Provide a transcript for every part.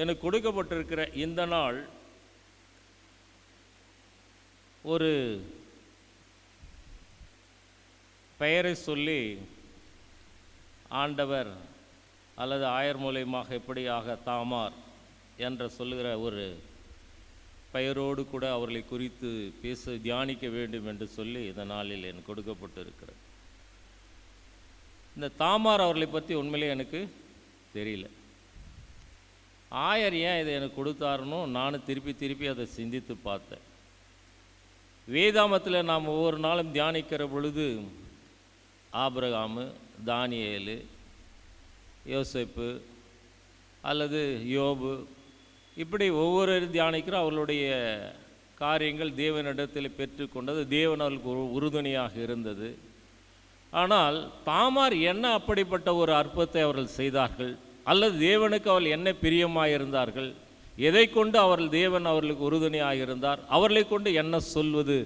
எனக்கு கொடுக்கப்பட்டிருக்கிற இந்த நாள் ஒரு பெயரை சொல்லி ஆண்டவர் அல்லது ஆயர் மூலியமாக எப்படியாக தாமார் என்ற சொல்லுகிற ஒரு பெயரோடு கூட அவர்களை குறித்து பேச தியானிக்க வேண்டும் என்று சொல்லி இந்த நாளில் எனக்கு கொடுக்கப்பட்டிருக்கிறது. இந்த தாமார் அவர்களை பற்றி உண்மையிலே எனக்கு தெரியல. ஆயர் ஏன் இதை எனக்கு கொடுத்தாருன்னு நானும் திருப்பி திருப்பி அதை சிந்தித்து பார்த்தேன். வேதாமத்தில் நாம் ஒவ்வொரு நாளும் தியானிக்கிற பொழுது ஆபிரகாமு தானியேலு யோசிப்பு அல்லது யோபு இப்படி ஒவ்வொரு தியானிக்கிறோம் அவர்களுடைய காரியங்கள் தேவனிடத்தில் பெற்றுக்கொண்டது தேவன் அவர்களுக்கு ஒரு உறுதுணையாக இருந்தது. ஆனால் தாமார் என்ன அப்படிப்பட்ட ஒரு அற்பத்தை அவர்கள் செய்தார்கள்? அல்லது தேவனுக்கு அவள் என்ன பிரியமாக இருந்தார்கள் எதை கொண்டு அவர்கள் தேவன் அவர்களுக்கு உறுதுணையாக இருந்தார் அவர்களை கொண்டு என்ன சொல்வது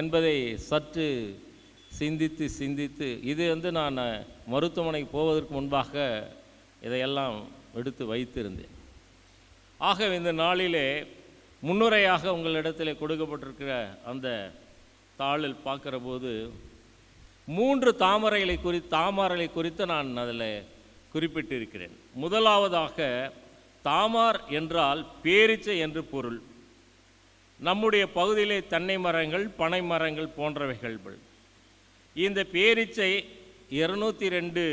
என்பதை சற்று சிந்தித்து சிந்தித்து இது வந்து நான் மருத்துவமனைக்கு போவதற்கு முன்பாக இதையெல்லாம் எடுத்து வைத்திருந்தேன். ஆக இந்த நாளிலே முன்னுரையாக உங்களிடத்தில் கொடுக்கப்பட்டிருக்கிற அந்த தாளில் பார்க்குற போது மூன்று தாமரைகளை குறி தாமரைகளை குறித்து நான் அதில் குறிப்பிட்டிருக்கிறேன். முதலாவதாக தாமார் என்றால் பேரிச்சை என்று பொருள். நம்முடைய பகுதியிலே தென்னை மரங்கள் பனை மரங்கள் போன்றவைகள். இந்த பேரிச்சை இருநூற்றி ரெண்டு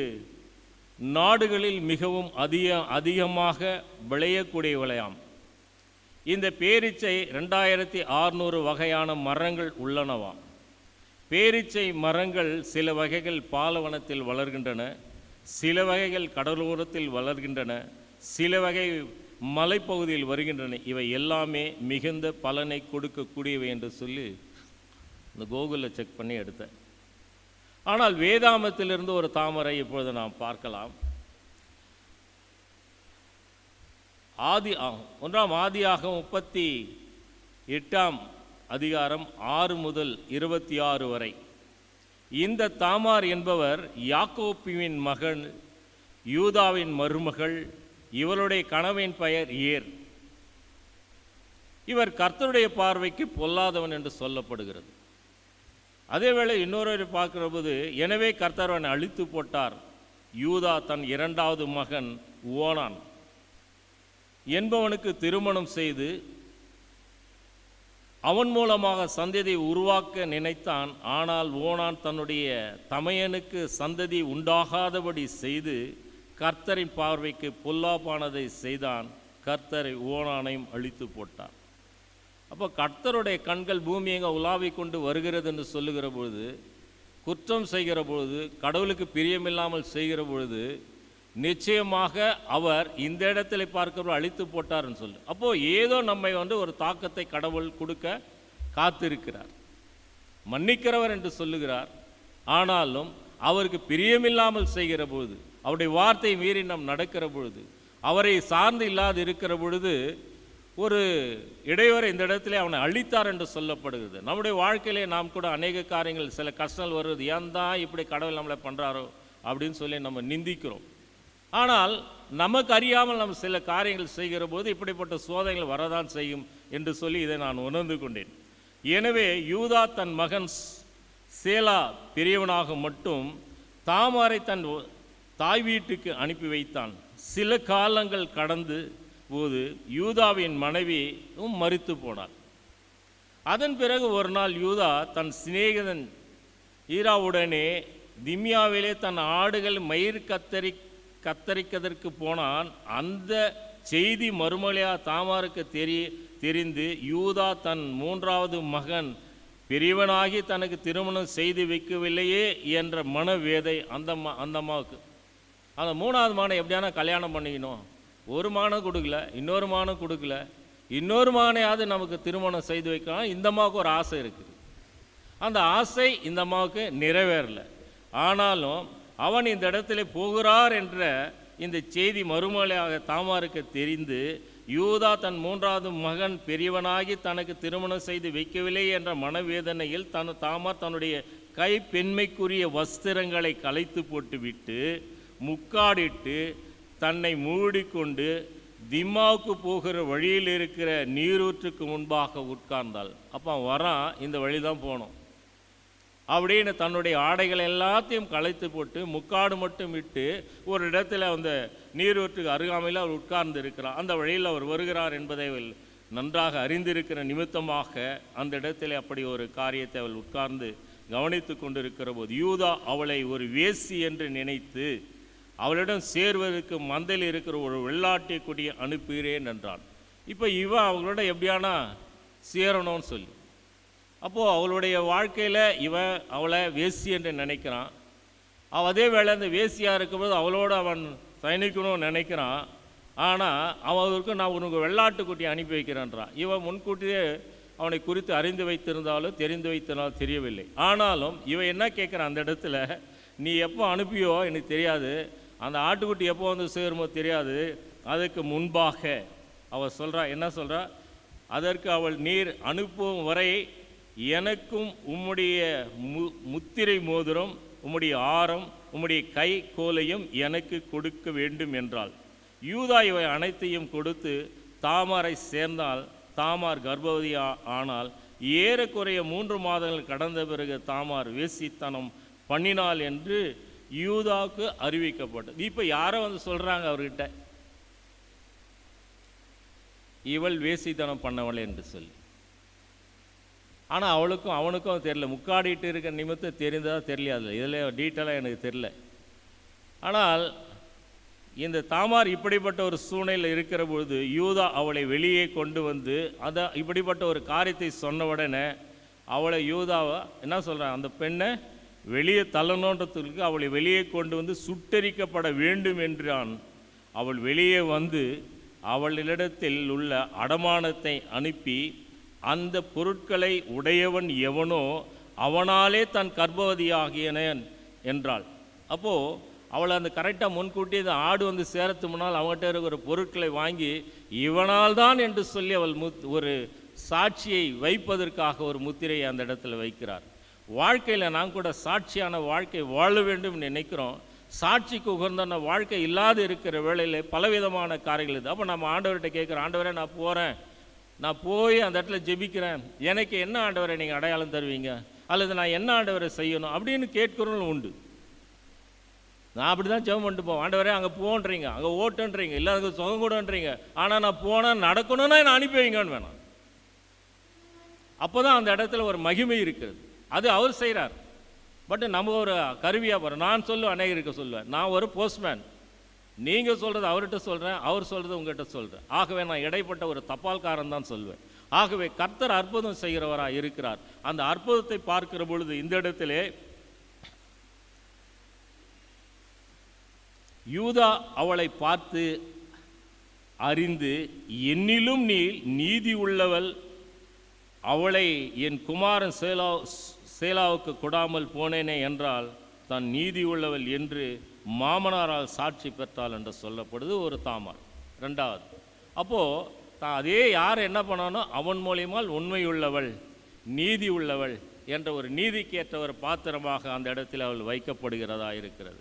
நாடுகளில் மிகவும் அதிக அதிகமாக விளையக்கூடிய விளையாம் இந்த பேரிச்சை ரெண்டாயிரத்தி ஆறுநூறு வகையான மரங்கள் உள்ளனவாம். பேரிச்சை மரங்கள் சில வகைகள் பாலவனத்தில் வளர்கின்றன. சில வகைகள் கடலோரத்தில் வளர்கின்றன சில வகை மலைப்பகுதியில் வருகின்றன. இவை எல்லாமே மிகுந்த பலனை கொடுக்கக்கூடியவை என்று சொல்லி இந்த கோகுலில் செக் பண்ணி எடுத்தேன். ஆனால் வேதாமத்திலிருந்து ஒரு தாமரை இப்பொழுது நாம் பார்க்கலாம். ஆதி ஆகும் ஒன்றாம் ஆதியாக முப்பத்தி எட்டாம் அதிகாரம் ஆறு முதல் இருபத்தி ஆறு வரை. இந்த தாமார் என்பவர் யாக்கோப்பின் மகன் யூதாவின் மருமகள் இவருடைய கணவன் பெயர் ஏர். இவர் கர்த்தருடைய பார்வைக்கு பொல்லாதவன் என்று சொல்லப்படுகிறது. அதேவேளை இன்னொரு பார்க்கிற போது எனவே கர்த்தரவன் அழித்து போட்டார். யூதா தன் இரண்டாவது மகன் ஓனான். என்பவனுக்கு திருமணம் செய்து அவன் மூலமாக சந்ததியை உருவாக்க நினைத்தான். ஆனால் ஓனான் தன்னுடைய தமையனுக்கு சந்ததி உண்டாகாதபடி செய்து கர்த்தரின் பார்வைக்கு பொல்லாப்பானதை செய்தான். கர்த்தரை ஓனானையும் அழித்து போட்டான் அப்போ கர்த்தருடைய கண்கள் பூமி எங்கே உலாவி கொண்டு வருகிறது என்று சொல்லுகிற பொழுது குற்றம் செய்கிற பொழுது கடவுளுக்கு பிரியமில்லாமல் செய்கிற பொழுது நிச்சயமாக அவர் இந்த இடத்துல பார்க்கிறவர் அழித்து போட்டார்னு சொல்லு. அப்போ ஏதோ நம்மை வந்து ஒரு தாக்கத்தை கடவுள் கொடுக்க காத்திருக்கிறார். மன்னிக்கிறவர் என்று சொல்லுகிறார். ஆனாலும் அவருக்கு பிரியமில்லாமல் செய்கிற பொழுது அவருடைய வார்த்தை மீறி நாம் நடக்கிற பொழுது அவரை சார்ந்து இல்லாது இருக்கிற பொழுது ஒரு இடைவரை இந்த இடத்துல அவனை அழித்தார் என்று சொல்லப்படுகிறது. நம்முடைய வாழ்க்கையிலே நாம் கூட அநேக காரியங்கள் சில கஷ்டங்கள் வருவது ஏன் தான் இப்படி கடவுள் நம்மளை பண்ணுறாரோ அப்படின்னு சொல்லி நம்ம நிந்திக்கிறோம். ஆனால் நமக்கு அறியாமல் நம்ம சில காரியங்கள் செய்கிற போது இப்படிப்பட்ட சோதனைகள் வரதான் செய்யும் என்று சொல்லி இதை நான் உணர்ந்து கொண்டேன். எனவே யூதா தன் மகன் சேலா பெரியவனாக மட்டும் தாமாரை தன் தாய் வீட்டுக்கு அனுப்பி வைத்தான். சில காலங்கள் கடந்து போது யூதாவின் மனைவியும் மறித்து போனார். அதன் பிறகு ஒரு நாள் யூதா தன் சிநேகிதன் ஈராவுடனே திம்யாவிலே தன் ஆடுகள் மயிர் கத்தரி கத்தரிக்கதற்கு போனான். அந்த செய்தி மறுமொழியா தாமாருக்கு தெரிய தெரிந்து யூதா தன் மூன்றாவது மகன் பெரியவனாகி தனக்கு திருமணம் செய்து வைக்கவில்லையே என்ற மனவேதை அந்த அம்மா அந்த அம்மாவுக்கு. அந்த மூணாவது மானை எப்படியானா கல்யாணம் பண்ணிக்கணும். ஒரு மானம் கொடுக்கல இன்னொரு மானம் கொடுக்கல இன்னொரு மானையாவது நமக்கு திருமணம் செய்து வைக்கலாம் இந்த அம்மாவுக்கு ஒரு ஆசை இருக்குது. அந்த ஆசை இந்த அம்மாவுக்கு நிறைவேறல. ஆனாலும் அவன் இந்த இடத்துல போகிறார் என்ற இந்த செய்தி மறுமலையாக தாமாருக்கு தெரிந்து யூதா தன் மூன்றாவது மகன் பெரியவனாகி தனக்கு திருமணம் செய்து வைக்கவில்லை என்ற மனவேதனையில் தன் தாமார் தன்னுடைய கை பெண்மைக்குரிய வஸ்திரங்களை கலைத்து போட்டுவிட்டு முக்காடிட்டு தன்னை மூடிக்கொண்டு திம்மாவுக்கு போகிற வழியில் இருக்கிற நீரூற்றுக்கு முன்பாக உட்கார்ந்தாள். அப்போ வரான் இந்த வழி தான் போனோம் அப்படின்னு தன்னுடைய ஆடைகள் எல்லாத்தையும் களைத்து போட்டு முக்காடு மட்டும் விட்டு ஒரு இடத்துல அந்த நீரூற்றுக்கு அருகாமையில் அவர் உட்கார்ந்து இருக்கிறார் அந்த வழியில் அவர் வருகிறார் என்பதை அவள் நன்றாக அறிந்திருக்கிற நிமித்தமாக அந்த இடத்துல அப்படி ஒரு காரியத்தை அவள் உட்கார்ந்து கவனித்து கொண்டிருக்கிற போது யூதா அவளை ஒரு வேசி என்று நினைத்து அவளிடம் சேர்வதற்கு மந்தையில் இருக்கிற ஒரு வெள்ளாட்டி கொடியை அனுப்புகிறேன் என்றான். இப்போ இவன் அவங்களோட எப்படியானா சேரணும்னு சொல்லி. அப்போது அவளுடைய வாழ்க்கையில் இவன் அவளை வேசி என்று நினைக்கிறான். அவள் அதே வேளை அந்த வேசியாக இருக்கும்போது அவளோட அவன் பயணிக்கணும்னு நினைக்கிறான். ஆனால் அவனுக்கு நான் உனக்கு வெள்ளாட்டுக்குட்டி அனுப்பி வைக்கிறேன்றான் இவன் முன்கூட்டியே அவனை குறித்து அறிந்து வைத்திருந்தாலும் தெரிந்து வைத்திருந்தாலும் தெரியவில்லை. ஆனாலும் இவன் என்ன கேட்குறான் அந்த இடத்துல? நீ எப்போ அனுப்பியோ எனக்கு தெரியாது. அந்த ஆட்டுக்குட்டி எப்போ வந்து சேருமோ தெரியாது. அதுக்கு முன்பாக. அவள் சொல்கிறா என்ன சொல்கிறா அதற்கு அவள் நீர் அனுப்பும் வரை எனக்கும் உம்முடைய மு முத்திரை மோதிரம் உம்முடைய ஆரம் உம்முடைய கை கோலையும் எனக்கு கொடுக்க வேண்டும் என்றாள். யூதா இவை அனைத்தையும் கொடுத்து தாமாரை சேர்ந்தால் தாமார் கர்ப்பவதி ஆனால் ஏறக்குறைய மூன்று மாதங்கள் கடந்த பிறகு தாமார் வேசித்தனம் பண்ணினாள் என்று யூதாவுக்கு அறிவிக்கப்பட்டது. இப்போ யாரோ வந்து சொல்கிறாங்க அவர்கிட்ட? இவள் வேசித்தனம் பண்ணவள் என்று சொல்லி. ஆனால் அவளுக்கும் அவனுக்கும் தெரியல. முக்காடிட்டு இருக்க நிமித்தம் தெரிந்ததா தெரியல அதில்? இதில் டீட்டெயிலாக எனக்கு தெரில ஆனால் இந்த தாமார் இப்படிப்பட்ட ஒரு சூழ்நிலையில் இருக்கிற பொழுது யூதா அவளை வெளியே கொண்டு வந்து அதை இப்படிப்பட்ட ஒரு காரியத்தை சொன்ன உடனே அவளை யூதாவை என்ன சொல்கிறான் அந்த பெண்ணை வெளியே தள்ளணுன்றதுக்கு அவளை வெளியே கொண்டு வந்து சுட்டரிக்கப்பட வேண்டும் என்றான். அவள் வெளியே வந்து அவளிடத்தில் உள்ள அடமானத்தை அனுப்பி அந்த பொருட்களை உடையவன் எவனோ அவனாலே தன் கர்ப்பவதியாகியனன் என்றாள். அப்போது அவளை அந்த கரெக்டாக முன்கூட்டி இந்த ஆடு வந்து சேரத்து முன்னால் அவங்ககிட்ட இருக்கிற பொருட்களை வாங்கி இவனால் தான் என்று சொல்லி அவள் முத் ஒரு சாட்சியை வைப்பதற்காக ஒரு முத்திரையை அந்த இடத்துல வைக்கிறார். வாழ்க்கையில் நான் கூட சாட்சியான வாழ்க்கை வாழ வேண்டும் நினைக்கிறோம். சாட்சிக்கு உகந்தான வாழ்க்கை இல்லாத இருக்கிற வேளையில் பலவிதமான காரியங்கள் இது அப்போ நம்ம ஆண்டவர்கிட்ட கேட்குறோம் ஆண்டவரே நான் போகிறேன் நான் போய் அந்த இடத்துல ஜெபிக்கிறேன். எனக்கு என்ன ஆண்டவரை நீங்கள் அடையாளம் தருவீங்க? அல்லது நான் என்ன ஆண்டவரை செய்யணும்? அப்படின்னு கேட்கிறவங்களும் உண்டு. நான் அப்படி தான் ஜெபம் பண்ணிட்டு போவேன். ஆண்டவரே அங்கே போன்றீங்க. அங்கே ஓட்டுன்றீங்க. இல்லை அங்கே சுகம் கூடன்றீங்க. ஆனால் நான் போனால் நடக்கணும்னா என்னை அனுப்பி வைங்கன்னு வேணாம். அப்போ தான் அந்த இடத்துல ஒரு மகிமை இருக்கிறது. அது அவர் செய்கிறார் பட் நம்ம ஒரு கருவியாக போகிறோம் நான் சொல்லுவேன் அநேகருக்கு சொல்லுவேன். நான் ஒரு போஸ்ட்மேன் நீங்கள் சொல்கிறது அவர்கிட்ட சொல்கிறேன் அவர் சொல்கிறது உங்ககிட்ட சொல்கிறேன் ஆகவே நான் இடைப்பட்ட ஒரு தப்பால்காரன் தான் சொல்வேன். ஆகவே கர்த்தர் அற்புதம் செய்கிறவராக இருக்கிறார். அந்த அற்புதத்தை பார்க்கிற பொழுது இந்த இடத்திலே யூதா அவளை பார்த்து அறிந்து என்னிலும் நீ நீதி உள்ளவள் அவளை என் குமாரன் சேலா சேலாவுக்கு கொடாமல் போனேனே என்றால் தான் நீதி உள்ளவள் என்று மாமனாரால் சாட்சி பெற்றாள் என்று சொல்லப்படுது ஒரு தாமார். ரெண்டாவது அப்போது தான் அதே யார் என்ன பண்ணானோ அவன் மூலியமால் உண்மையுள்ளவள் நீதி உள்ளவள் என்ற ஒரு நீதிக்கேற்ற ஒரு பாத்திரமாக அந்த இடத்தில் அவள் வைக்கப்படுகிறதா இருக்கிறது.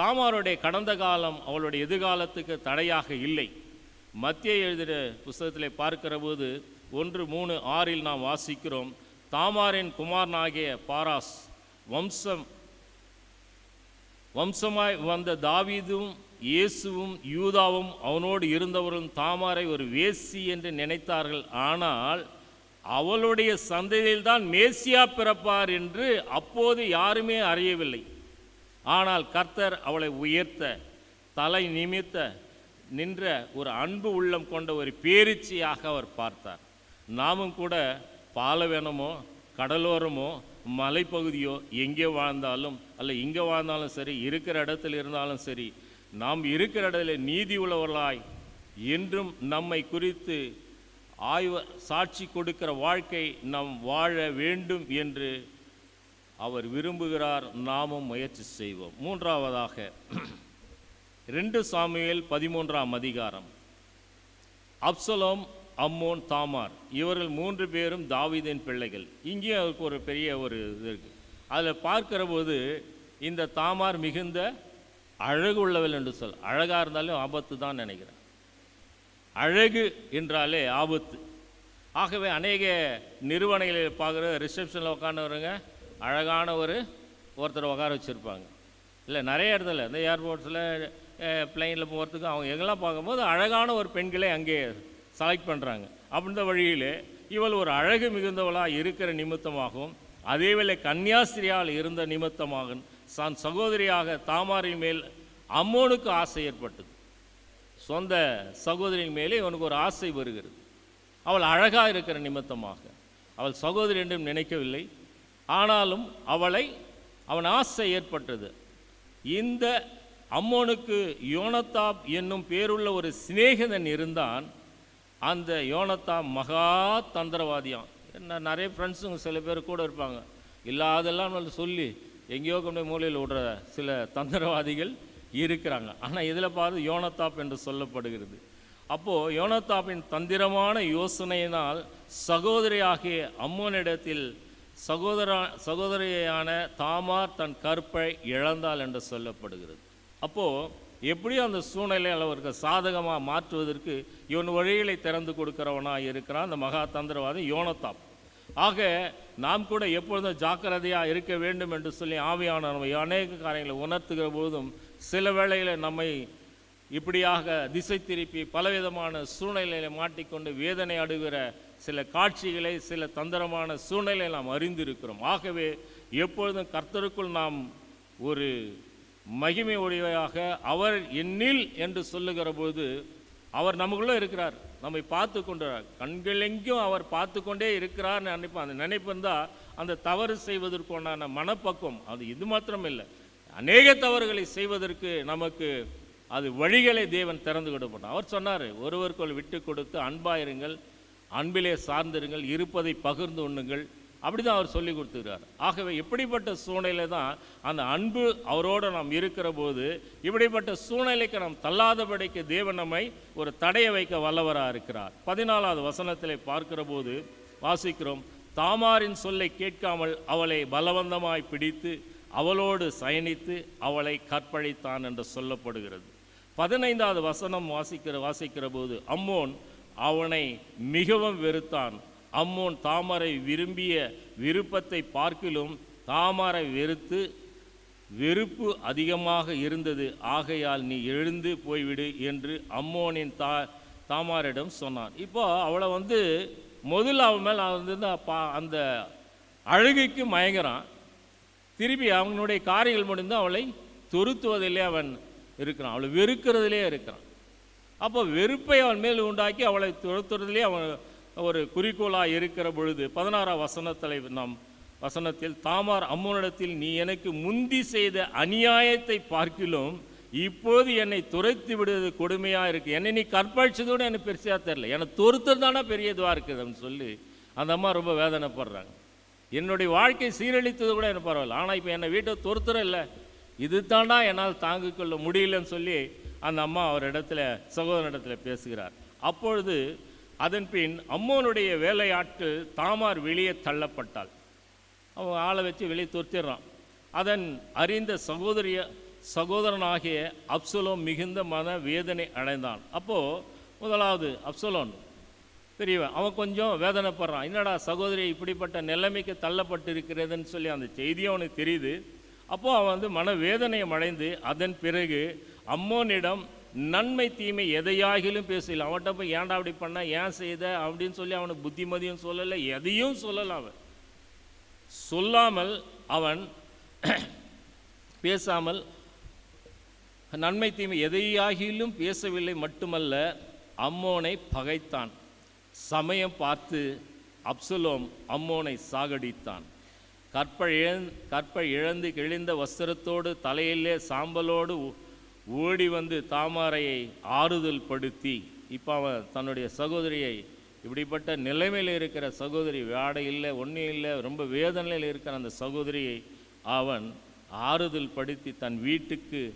தாமாருடைய கடந்த காலம் அவளுடைய எதிர்காலத்துக்கு தடையாக இல்லை. மத்திய எழுதின புஸ்தகத்தில் பார்க்கிற போது ஒன்று மூணு ஆறில் நாம் வாசிக்கிறோம் தாமாரின் குமாரனாகிய பாராஸ் வம்சம் வம்சமாய் வந்த தாவீதும் இயேசுவும் யூதாவும் அவனோடு இருந்தவரும் தாமாரை ஒரு வேசி என்று நினைத்தார்கள். ஆனால் அவளுடைய சந்ததியில்தான் மேசியா பிறப்பார் என்று அப்போது யாருமே அறியவில்லை. ஆனால் கர்த்தர் அவளை உயர்த்த தலை நிமித்த நின்ற ஒரு அன்பு உள்ளம் கொண்ட ஒரு பேரிச்சியாக அவர் பார்த்தார். நாமும் கூட பாலவேனமோ கடலோரமோ மலைப்பகுதியோ எங்கே வாழ்ந்தாலும் அல்ல இங்கே வாழ்ந்தாலும் சரி இருக்கிற இடத்துல இருந்தாலும் சரி நாம் இருக்கிற இடத்துல நீதி உள்ளவர்களாய் என்றும் நம்மை குறித்து ஆய்வு சாட்சி கொடுக்கிற வாழ்க்கை நாம் வாழ வேண்டும் என்று அவர் விரும்புகிறார். நாமும் முயற்சி செய்வோம். மூன்றாவதாக ரெண்டு சாமியில் பதிமூன்றாம் அதிகாரம். Absalom Ammon Tamar. இவர்கள் மூன்று பேரும் தாவிதின் பிள்ளைகள். இங்கேயும் அவருக்கு ஒரு பெரிய ஒரு இது இருக்குது அதில் பார்க்கிற போது இந்த தாமார் மிகுந்த அழகு உள்ளவள் என்று சொல். அழகாக இருந்தாலும் ஆபத்து தான் நினைக்கிறேன். அழகு என்றாலே ஆபத்து. ஆகவே அநேக நிறுவனங்களில் பார்க்குற ரிசப்ஷனில் உட்காந்துவருங்க அழகான ஒரு ஒருத்தரை உட்கார வச்சுருப்பாங்க. இல்லை நிறைய இடத்துல இந்த ஏர்போர்ட்ஸில் பிளெயினில் போகிறதுக்கு அவங்க எங்கெல்லாம் பார்க்கும்போது அழகான ஒரு பெண்களே அங்கே செலக்ட் பண்ணுறாங்க அப்படின்ற வழியில் இவள் ஒரு அழகு மிகுந்தவளாக இருக்கிற நிமித்தமாகவும் அதேவேளை கன்னியாஸ்திரியால் இருந்த நிமித்தமாக தான் சகோதரியாக தாமாரின் மேல் அம்மோனுக்கு ஆசை ஏற்பட்டது. சொந்த சகோதரியின் மேலே இவனுக்கு ஒரு ஆசை வருகிறது. அவள் அழகாக இருக்கிற நிமித்தமாக. அவள் சகோதரி என்றும் நினைக்கவில்லை. ஆனாலும் அவளை அவன் ஆசை ஏற்பட்டது. இந்த அம்மோனுக்கு யோனத்தாப் என்னும் பேருள்ள ஒரு சிநேகிதன் இருந்தான். அந்த யோனத்தா மகா தந்திரவாதியான் என்ன நிறைய ஃப்ரெண்ட்ஸுங்க சில பேர் கூட இருப்பாங்க. இல்லாதெல்லாம் நம்ம சொல்லி எங்கேயோ கொண்டு மூலையில் விடுற சில தந்திரவாதிகள் இருக்கிறாங்க. ஆனால் இதில் பார்த்து யோனத்தாப் என்று சொல்லப்படுகிறது. அப்போது யோனத்தாப்பின் தந்திரமான யோசனையினால் சகோதரியாகிய அம்மனிடத்தில் சகோதர சகோதரியான தாமார் தன் கற்பை இழந்தாள் என்று சொல்லப்படுகிறது. அப்போது எப்படியும் அந்த சூழ்நிலை அவருக்கு சாதகமாக மாற்றுவதற்கு இவன் வழிகளை திறந்து கொடுக்கிறவனாக இருக்கிறான் அந்த மகா தந்திரவாதி யோனத்தாப். ஆக நாம் கூட எப்பொழுதும் ஜாக்கிரதையாக இருக்க வேண்டும் என்று சொல்லி ஆவியான நம்ம அநேக காரியங்களை உணர்த்துகிற போதும் சில வேளையில் நம்மை இப்படியாக திசை திருப்பி பலவிதமான சூழ்நிலையில் மாட்டிக்கொண்டு வேதனை அடுகிற சில காட்சிகளை சில தந்திரமான சூழ்நிலையை நாம் அறிந்திருக்கிறோம். ஆகவே எப்பொழுதும் கர்த்தருக்குள் நாம் ஒரு மகிமை உடையவையாக அவர் என்னில் என்று சொல்லுகிற போது அவர் நமக்குள்ளே இருக்கிறார். நம்மை பார்த்து கொண்டார் கண்களெங்கும் அவர் பார்த்து கொண்டே இருக்கிறார் நினைப்பேன் அந்த நினைப்பு இருந்தால் அந்த தவறு செய்வதற்குண்டான மனப்பக்குவம் அது இது மாத்திரம் இல்லை அநேக தவறுகளை செய்வதற்கு நமக்கு அது வழிகளை தேவன் திறந்து கொடுப்பான் அவர் சொன்னார் ஒருவருக்குள் விட்டு கொடுத்து அன்பாயிருங்கள் அன்பிலே சார்ந்திருங்கள் இருப்பதை பகிர்ந்து உண்ணுங்கள். அப்படி தான் அவர் சொல்லி கொடுத்துருக்கார் ஆகவே இப்படிப்பட்ட சூழ்நிலை தான் அந்த அன்பு அவரோடு நாம் இருக்கிற போது இப்படிப்பட்ட சூழ்நிலைக்கு நாம் தள்ளாதபடிக்கு தேவன் நம்மை ஒரு தடையை வைக்க வல்லவராக இருக்கிறார். பதினாலாவது வசனத்தில் பார்க்கிற போது வாசிக்கிறோம் தாமாரின் சொல்லை கேட்காமல் அவளை பலவந்தமாய் பிடித்து அவளோடு சயனித்து அவளை கற்பழித்தான் என்று சொல்லப்படுகிறது. பதினைந்தாவது வசனம் வாசிக்கிற வாசிக்கிற போது அம்மோன் அவனை மிகவும் வெறுத்தான். அம்மோன் தாமரை விரும்பிய விருப்பத்தை பார்க்கிலும் தாமரை வெறுத்து வெறுப்பு அதிகமாக இருந்தது. ஆகையால் நீ எழுந்து போய்விடு என்று அம்மோனின் தா தாமாரிடம் சொன்னான் இப்போ அவளை வந்து முதல்ல அவன் மேல் அவன் வந்து அந்த பா- அந்த அழுகைக்கு மயங்குறான். திருப்பி அவனுடைய காரியங்கள் முடிந்து அவளை துருத்துவதிலே அவன் இருக்கிறான். அவளை வெறுக்கிறதுலே இருக்கிறான். அப்போ வெறுப்பை அவன் மேல் உண்டாக்கி அவளை துரத்துறதிலே அவன் ஒரு குறிக்கோளாக இருக்கிற பொழுது பதினாறாம் வசனத்தில் நாம் வசனத்தில் தாமார் அம்மனிடத்தில் நீ எனக்கு முந்தி செய்த அநியாயத்தை பார்க்கிலும் இப்போது என்னை துரைத்து விடுவது கொடுமையாக இருக்குது என்னை நீ கற்பழிச்சதோடு எனக்கு பெருசாக தெரில என்னை துருத்துறது தானே பெரிய இதுவாக இருக்குது அப்படின்னு சொல்லி அந்த அம்மா ரொம்ப வேதனைப்படுறாங்க. என்னுடைய வாழ்க்கை சீரழித்தது கூட எனக்கு பரவாயில்ல. ஆனால் இப்போ என்னை வீட்டை துரத்துற இல்லை இது தாண்டா என்னால் தாங்கிக் கொள்ள முடியலன்னு சொல்லி அந்த அம்மா அவர் இடத்துல சகோதரனிடத்தில் பேசுகிறார். அப்பொழுது அதன் பின் அம்மோனுடைய வேலையாட்கள் தாமார் வெளியே தள்ளப்பட்டாள். அவன் ஆளை வச்சு வெளியே துரத்திடுறான். அதன் அறிந்த சகோதரிய சகோதரனாகிய அப்சலோம் மிகுந்த மன வேதனை அடைந்தான். அப்போது முதலாவது அப்சலோன் பெரியவன் அவன் கொஞ்சம் வேதனைப்படுறான். என்னடா சகோதரி இப்படிப்பட்ட நிலைமைக்கு தள்ளப்பட்டு இருக்கிறதுன்னு சொல்லி அந்த செய்தியும் அவனுக்கு தெரியுது. அப்போது அவன் வந்து மன வேதனையை அடைந்து அதன் பிறகு அம்மோனிடம் நன்மை தீமை எதையாகிலும் பேசல. அவன்கிட்ட போய் ஏன்டா அப்படி பண்ண? ஏன் செய்த? அப்படின்னு சொல்லி அவனுக்கு புத்திமதியும் சொல்லலை எதையும் சொல்லலை அவன். சொல்லாமல் அவன் பேசாமல் நன்மை தீமை எதையாகிலும் பேசவில்லை மட்டுமல்ல அம்மோனை பகைத்தான். சமயம் பார்த்து அப்சலோம் அம்மோனை சாகடித்தான். கற்ப இழந் கற்பை இழந்து கிழிந்த வஸ்திரத்தோடு தலையிலே சாம்பலோடு ஓடி வந்து தாமாரையை ஆறுதல் படுத்தி இப்போ அவன் தன்னுடைய சகோதரியை இப்படிப்பட்ட நிலைமையில் இருக்கிற சகோதரி வாடை இல்லை ஒன்றும் இல்லை ரொம்ப வேதனையில் இருக்கிற அந்த சகோதரியை அவன் ஆறுதல் படுத்தி தன் வீட்டுக்கு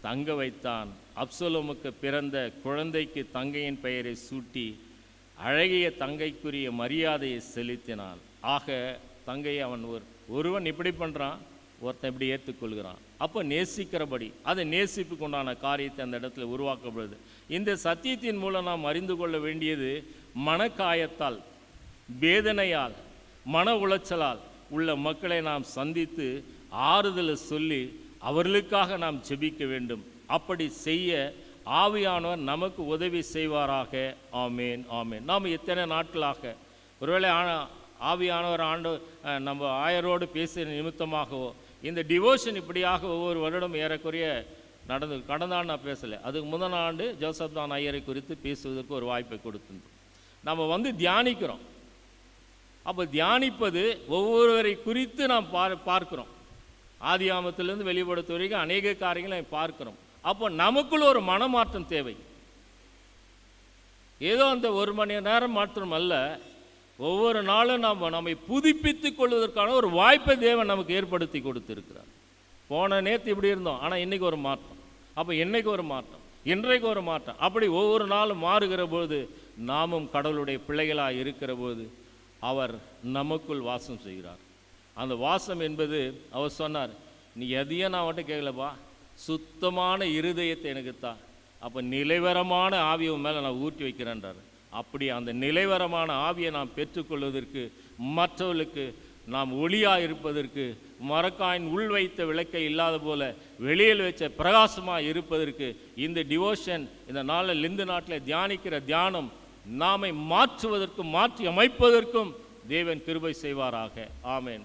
தங்க வைத்தான். அப்சலோமுக்கு பிறந்த குழந்தைக்கு தங்கையின் பெயரை சூட்டி அழகிய தங்கைக்குரிய மரியாதையை செலுத்தினான். ஆக தங்கையை அவன் ஒரு ஒருவன் இப்படி பண்ணுறான் ஒருத்தன் இப்படி ஏற்றுக்கொள்கிறான் அப்போ நேசிக்கிறபடி அதை நேசிப்புக்கு உண்டான காரியத்தை அந்த இடத்துல உருவாக்கப்படுது. இந்த சத்தியத்தின் மூலம் நாம் அறிந்து கொள்ள வேண்டியது மனக்காயத்தால் வேதனையால் மன உளைச்சலால் உள்ள மக்களை நாம் சந்தித்து ஆறுதலை சொல்லி அவர்களுக்காக நாம் ஜெபிக்க வேண்டும். அப்படி செய்ய ஆவியானவர் நமக்கு உதவி செய்வாராக. ஆமேன் ஆமேன். நாம் எத்தனை நாட்களாக ஒருவேளை ஆ- ஆவியானவர் ஆண்டு நம்ம ஆயரோடு பேசிய நிமித்தமாகவோ இந்த டிவோஷன் இப்படியாக ஒவ்வொரு வருடம் ஏறக்குறைய நடந்து கடந்த ஆண்டு நான் பேசலை. அதுக்கு முதல் ஆண்டு ஜோசப் தான் ஐயரை குறித்து பேசுவதற்கு ஒரு வாய்ப்பை கொடுத்திருந்தோம். நம்ம வந்து தியானிக்கிறோம். அப்போ தியானிப்பது ஒவ்வொருவரை குறித்து நாம் பார் பார்க்கிறோம். ஆதியாமத்திலிருந்து வெளிப்படுத்த வரைக்கும் அநேக காரியங்களை பார்க்கிறோம். அப்போ நமக்குள்ள ஒரு மனமாற்றம் தேவை. ஏதோ அந்த ஒரு மணி நேரம் மாற்றம் அல்ல ஒவ்வொரு நாளும் நாம் நம்மை புதுப்பித்துக் கொள்வதற்கான ஒரு வாய்ப்பை தேவன் நமக்கு ஏற்படுத்தி கொடுத்துருக்கிறார். போன நேற்று இப்படி இருந்தோம். ஆனால் இன்றைக்கி ஒரு மாற்றம். அப்போ என்றைக்கு ஒரு மாற்றம்? இன்றைக்கு ஒரு மாற்றம். அப்படி ஒவ்வொரு நாளும் மாறுகிற போது நாமும் கடவுளுடைய பிள்ளைகளாக இருக்கிற போது அவர் நமக்குள் வாசம் செய்கிறார். அந்த வாசம் என்பது அவர் சொன்னார் நீ எதையும் நான் மட்டும் கேட்கலப்பா. சுத்தமான இருதயத்தை எனக்கு அப்போ நிலைவரமான ஆவியம் மேலே நான் ஊற்றி வைக்கிறேன்றார். அப்படி அந்த நிலைவரமான ஆவியை நாம் பெற்றுக்கொள்வதற்கு மற்றவர்களுக்கு நாம் ஒளியாக இருப்பதற்கு மரக்காயின் உள் வைத்த விளக்கை இல்லாத போல வெளியில் வச்ச பிரகாசமாக இருப்பதற்கு இந்த டிவோஷன் இந்த நாளில் லிந்து நாட்டில் தியானிக்கிற தியானம் நாமை மாற்றுவதற்கும் மாற்றி அமைப்பதற்கும் தேவன் கிருபை செய்வாராக. ஆமேன்.